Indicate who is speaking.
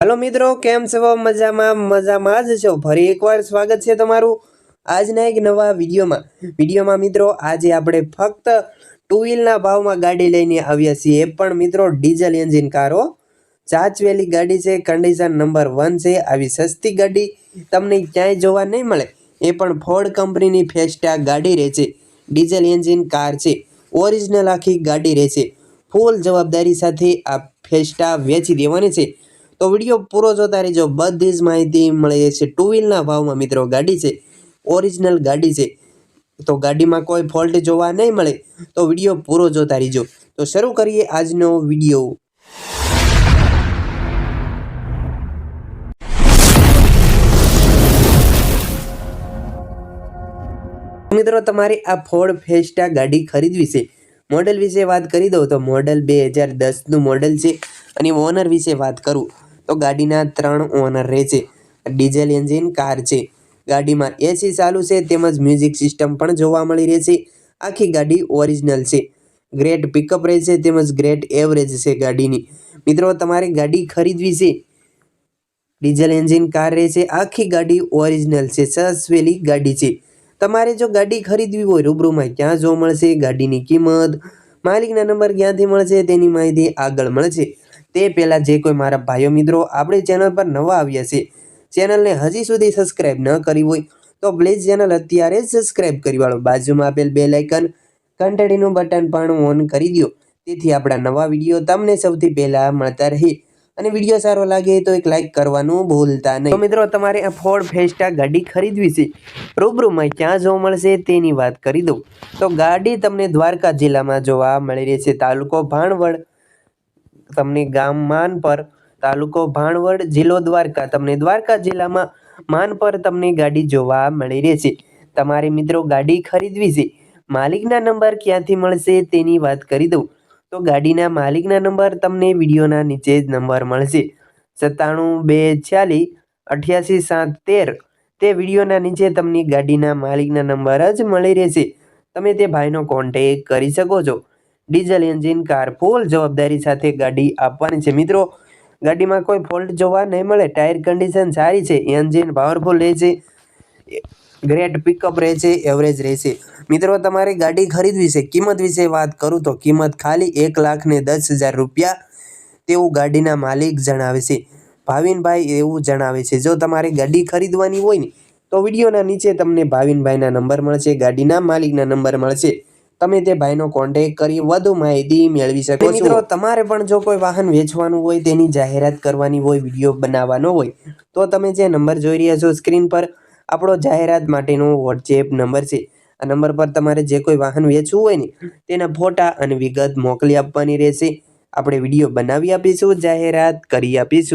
Speaker 1: હાલો મિત્રો, કેમ છો? મજામાં મજામાં જ છો. ફરી એકવાર સ્વાગત છે તમારું આજના એક નવા વિડીયોમાં. વિડીયોમાં મિત્રો, આજે આપણે ફક્ત ટુ વ્હીલના ભાવમાં ગાડી લઈને આવ્યા છીએ. પણ મિત્રો ડીઝલ એન્જિન કારો ચાચવેલી ગાડી છે કન્ડિશન નંબર વન છે. આવી સસ્તી ગાડી તમને ક્યાંય જોવા નહીં મળે. એ પણ ફોર્ડ કંપનીની ફેસ્ટા ગાડી રહે છે. ડીઝલ એન્જિન કાર છે. ઓરિજિનલ આખી ગાડી રહે છે. ફૂલ જવાબદારી સાથે આ ફેસ્ટા વેચી દેવાની છે. તો વીડિયો પૂરો જોતા રહીજો. બધી જ માહિતી મળી જશે ટુ વ્હીલના ભાવમાં મિત્રો. ગાડી છે. ઓરિજિનલ ગાડી છે. તો ગાડીમાં કોઈ ફોલ્ટ જોવા નહીં મળે તો વીડિયો પૂરો જોતા રહીજો. તો શરૂ કરીએ આજનો વીડિયો. મિત્રો, તમારે આ ફોર્ડ ફેસ્ટા ગાડી ખરીદવી છે. મોડલ વિશે વાત કરી દઉં તો મોડલ બે હજાર દસનું મોડલ છે. અને ઓનર વિશે વાત કરું. તો ગાડીના ત્રણ ઓનર રહે છે. ડીઝલ એન્જિન, કાર છે. ગાડીમાં એસી ચાલુ છે તેમજ મ્યુઝિક સિસ્ટમ પણ જોવા મળી રહે છે. આખી ગાડી ઓરિજિનલ છે. ગ્રેટ પિકઅપ રહે છે તેમજ ગ્રેટ એવરેજ છે ગાડીની. મિત્રો, તમારે ગાડી ખરીદવી છે. ડીઝલ એન્જિન, કાર રહેશે આખી ગાડી ઓરિજિનલ છે. સસવેલી ગાડી છે. તમારે જો ગાડી ખરીદવી હોય, રૂબરૂમાં ક્યાં જોવા મળશે, ગાડીની કિંમત, માલિકના નંબર ક્યાંથી મળશે તેની માહિતી આગળ મળશે. તે પહેલાં જે કોઈ મારા ભાઈઓ મિત્રો આપણી ચેનલ પર નવા આવ્યા છે ચેનલને હજી સુધી સબસ્ક્રાઇબ ન કરી હોય, તો પ્લીઝ ચેનલ અત્યારે જ સબસ્ક્રાઇબ કરી વાળો. બાજુમાં આપેલ બે લાઇકન ઘંટડીનું બટન પણ ઓન કરી દો તેથી આપણા નવા વીડિયો તમને સૌથી પહેલાં મળતા રહે. અને વીડિયો સારો લાગે તો એક લાઇક કરવાનું ભૂલતા નહીં. તો મિત્રો, તમારે આ ફોર્ડ ફેસ્ટા ગાડી ખરીદવી છે. રૂબરૂમાં ક્યાં જોવા મળશે તેની વાત કરી દઉં. તો ગાડી તમને દ્વારકા જિલ્લામાં જોવા મળી રહી છે. તાલુકો ભાણવડ તમને ગામ માનપર તાલુકો ભાણવડ જિલ્લો દ્વારકા. તમને દ્વારકા જિલ્લામાં માનપર તમને ગાડી જોવા મળી રહેશે. તમારે મિત્રો ગાડી ખરીદવી છે. માલિકના નંબર ક્યાંથી મળશે તેની વાત કરી દઉં. તો ગાડીના માલિકના નંબર તમને વિડીયોના નીચે જ નંબર મળશે. સત્તાણું બે છ્યાલીસ અઠ્યાસી સાત તેર. તે વિડીયોના નીચે તમને ગાડીના માલિકના નંબર જ મળી રહેશે. તમે તે ભાઈનો કોન્ટેક કરી શકો છો. ડીઝલ એન્જિન કાર ફૂલ જવાબદારી સાથે ગાડી આપવાની છે. મિત્રો, ગાડીમાં કોઈ ફોલ્ટ જોવા નહીં મળે. ટાયર કન્ડિશન સારી છે. એન્જિન પાવરફુલ રહે છે. ગ્રેટ પિકઅપ રહે છે. એવરેજ રહેશે મિત્રો, તમારે ગાડી ખરીદવી છે. કિંમત વિશે વાત કરું તો કિંમત ખાલી એક લાખ ને દસ હજાર રૂપિયા તેવું ગાડીના માલિક જણાવે છે. ભાવિનભાઈ એવું જણાવે છે. જો તમારે ગાડી ખરીદવાની હોય ને, તો વિડીયોના નીચે તમને ભાવિનભાઈના નંબર મળશે, ગાડીના માલિકના નંબર મળશે. તમે તે ભાઈનો કોન્ટેક્ટ કરી વધુ માહિતી મેળવી શકો છો. મિત્રો તમારે પણ જો કોઈ વાહન વેચવાનું હોય તેની જાહેરાત કરવાની હોય વીડિયો બનાવવાનો હોય તો તમે જે નંબર જોઈ રહ્યા છો સ્ક્રીન પર આપણો જાહેરાત માટેનો વોટ્સએપ નંબર છે. આ નંબર પર તમારે જે કોઈ વાહન વેચવું હોય ને તેના ફોટા અને વિગત મોકલી આપવાની રહેશે. આપણે વીડિયો બનાવી આપીશું જાહેરાત કરી આપીશું.